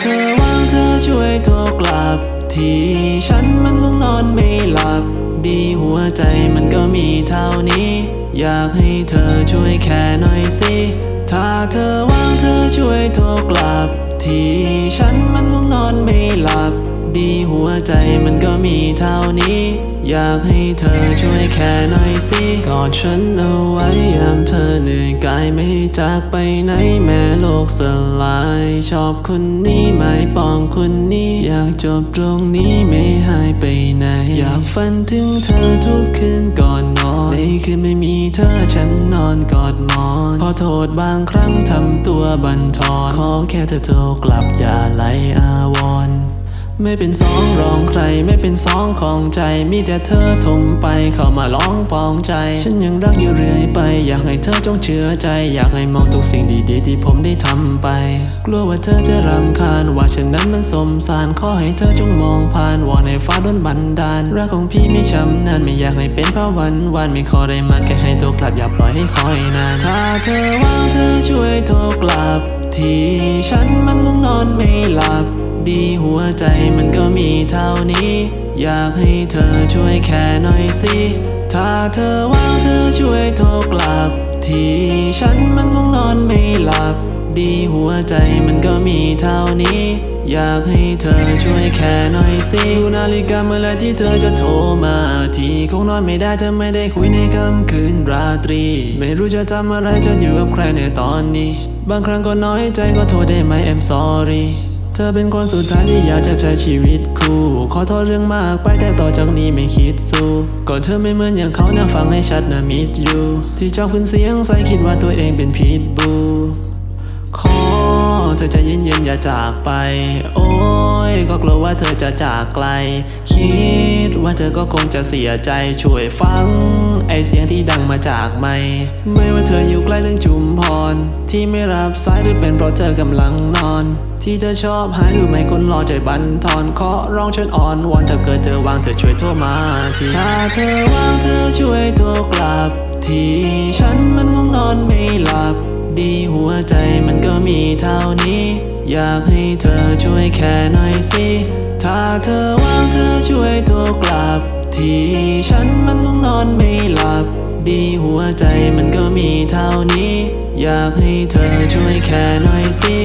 เธอว่างเธอช่วยโทรกลับ ทีฉันมันคงนอนไม่หลับ ดีหัวใจมันก็มีเท่านี้ อยากให้เธอช่วยแค่หน่อยสิ ถ้าเธอว่างเธอช่วยโทรกลับ ทีฉัน ดีหัวใจมันก็มีเท่านี้ อยากให้เธอช่วยแค่หน่อยสิกอดฉันเอาไว้ยามเธอเหนื่อยกายไม่จากไปไหนแม้โลกสลาย ชอบคนนี้ไม่ปองคนนี้ อยากจบตรงนี้ไม่หายไปไหน อยากฝันถึงเธอทุกคืนก่อนนอนในคืนไม่มีเธอฉันนอนกอดหมอนขอโทษบางครั้งทำตัวบันทอนขอแค่เธอโทรกลับอย่าไหลอาวรณ์ ไม่เป็นสองรองใคร ไม่เป็นสองของใจ มีแต่เธอทมไปเข้ามาร้องปองใจ ฉันยังรักอยู่เรื่อยไป อยากให้เธอจงเชื่อใจ อยากให้มองทุกสิ่งดีๆที่ผมได้ทำไป กลัวว่าเธอจะรำคาญ ว่าฉันนั้นมันสมสารขอให้เธอจงมองผ่านวอนในฟ้าด้นบันดาลรักของพี่ไม่ช้ำนานไม่อยากให้เป็นภาวันวันไม่ขอได้มาแค่ให้ตัวกลับอย่าปล่อยให้คอยนานถ้าเธอว่างเธอช่วยโทรกลับ ทีฉันมันคงนอนไม่หลับ ดีหัวใจมันก็มีเท่านี้ อยากให้เธอช่วยแค่หน่อยสิ ถ้าเธอว่างเธอช่วยโทรกลับ ทีฉันมันคงนอนไม่หลับ ดีหัวใจมันก็มีเท่านี้ อยากให้เธอช่วยแค่หน่อยสิดูนาฬิกาเมื่อไรที่เธอจะโทรมาทีคงนอนไม่ได้เธอไม่ได้คุยในค่ำคืนราตรี ไม่รู้จะทำอะไรจะอยู่กับใครในตอนนี้ บางครั้งก็น้อยใจก็โทรได้ไหม I'm sorry เธอเป็นคนสุดท้ายที่อยากจะใช้ชีวิตคู่ ขอโทษเรื่องมากไปแต่ต่อจากนี้ไม่คิดสู้ก็เธอไม่เหมือนอย่างเขานะฟังให้ชัดนะ miss you ที่ชอบขึ้นเสียงใส่คิดว่าตัวเองเป็นพิษบูขอเธอใจะเย็นๆอย่าจากไป โอ้ยก็กลัวว่าเธอจะจากไกล คิดว่าเธอก็คงจะเสียใจช่วยฟัง ไอเสียงที่ดังมาจากไม่ ไม่ว่าเธออยู่ใกล้ถึงชุมพร ที่ไม่รับสายหรือเป็นเพราะเธอกำลังนอน ที่เธอชอบหายหรือไม่คนรอใจบันทอนขอร้องเชิญอ่อนวอนถ้าเกิดเธอวางเธอช่วยโทรมาทีถ้าเธอวางเธอช่วยโทรกลับ ทีฉันมันคงนอนไม่หลับ ดีหัวใจมันก็มีเท่านี้ อยากให้เธอช่วยแค่หน่อยสิถ้าเธอวางเธอช่วยโทรกลับ ทีฉันมันคงนอนไม่ ดีหัวใจมันก็มีเท่านี้ อยากให้เธอช่วยแค่หน่อยสิ